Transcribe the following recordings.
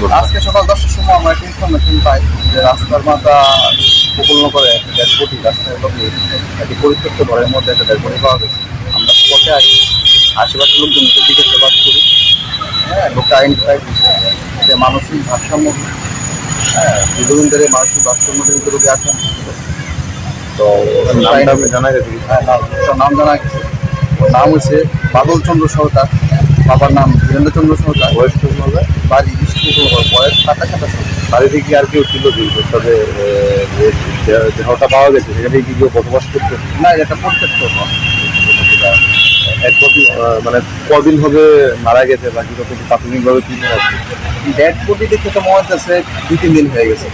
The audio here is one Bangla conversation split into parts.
ঘটনা আজকে সকাল দশটার সময় আমরা একটা ইনফরমেশন পাই যে রাস্তার মাথা উপকূল করে একটা ডেড রাস্তায় লোকে একটি পরিত্যক্ত ঘরের মধ্যে একটা বডি পাওয়া গেছে। আমরা স্পটে আসি আশেপাশের লোকজনকে জিজ্ঞাসাবাদ করি। হ্যাঁ লোকটা আইডেন্টিফাই করছে যে মানসিক ভারসাম্য হ্যাঁ দীর্ঘদিন ধরে মানসিক ভারসাম্যজনিত রোগে আক্রান্ত ছিল। তো নামটা জানা গেছে হ্যাঁ নাম নাম জানা গেছে। ওর নাম হচ্ছে বাদল চন্দ্র সরকার। বাবার নাম বীরেন্দ্র চন্দ্র সরকার। বয়স কেমন বাড়ি আর কেউ তবে গেছে কি না। এক আহ, মানে কদিন হবে মারা গেছে বা কীরকম প্রাথমিকভাবে কি ডেড বডি দেখে তো মনে হচ্ছে দুই তিন দিন হয়ে গেছে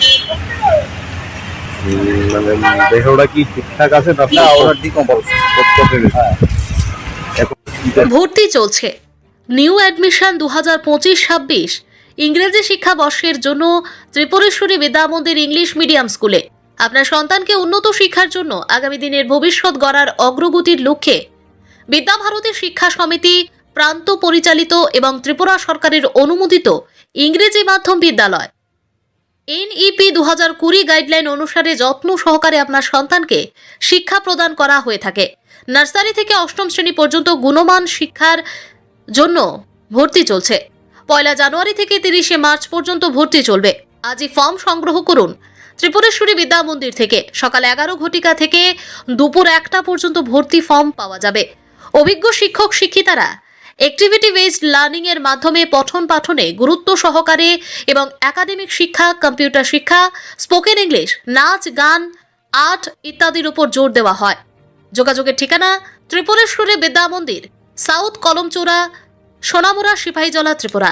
মানে দেহটা কি ঠিকঠাক আছে ভর্তি চলছে নিউ অ্যাডমিশন দু হাজার পঁচিশ ছাব্বিশ ইংরেজি শিক্ষাবর্ষের জন্য ত্রিপুরেশ্বরী বিদ্যামন্দির ইংলিশ মিডিয়াম স্কুলে। আপনার সন্তানকে উন্নত শিক্ষার জন্য আগামী দিনের ভবিষ্যৎ গড়ার অগ্রগতির লক্ষ্যে বিদ্যাভারতী শিক্ষা সমিতি, প্রান্ত পরিচালিত এবং ত্রিপুরা সরকারের অনুমোদিত ইংরেজি মাধ্যম বিদ্যালয়। এনইপি দু হাজার কুড়ি গাইডলাইন অনুসারে যত্ন সহকারে আপনার সন্তানকে শিক্ষা প্রদান করা হয়ে থাকে। নার্সারি থেকে অষ্টম শ্রেণি পর্যন্ত গুণমান শিক্ষার জন্য ভর্তি চলছে। পয়লা জানুয়ারি থেকে তিরিশে মার্চ পর্যন্ত ভর্তি চলবে। আজই ফর্ম সংগ্রহ করুন। ত্রিপুরেশ্বরী বিদ্যা মন্দির থেকে সকাল এগারো ঘটিকা থেকে দুপুর একটা পর্যন্ত ভর্তি ফর্ম পাওয়া যাবে। অভিজ্ঞ শিক্ষক শিক্ষিতারা অ্যাক্টিভিটি বেসড লার্নিং এর মাধ্যমে পঠন পাঠনে গুরুত্ব সহকারে এবং একাডেমিক শিক্ষা কম্পিউটার শিক্ষা স্পোকেন ইংলিশ নাচ, গান আর্ট ইত্যাদির উপর জোর দেওয়া হয়। যোগাযোগের ঠিকানা ত্রিপুরেশ্বরী বিদ্যা মন্দির সাউথ কলমচোরা সোনামুরা সিপাহীজলা ত্রিপুরা।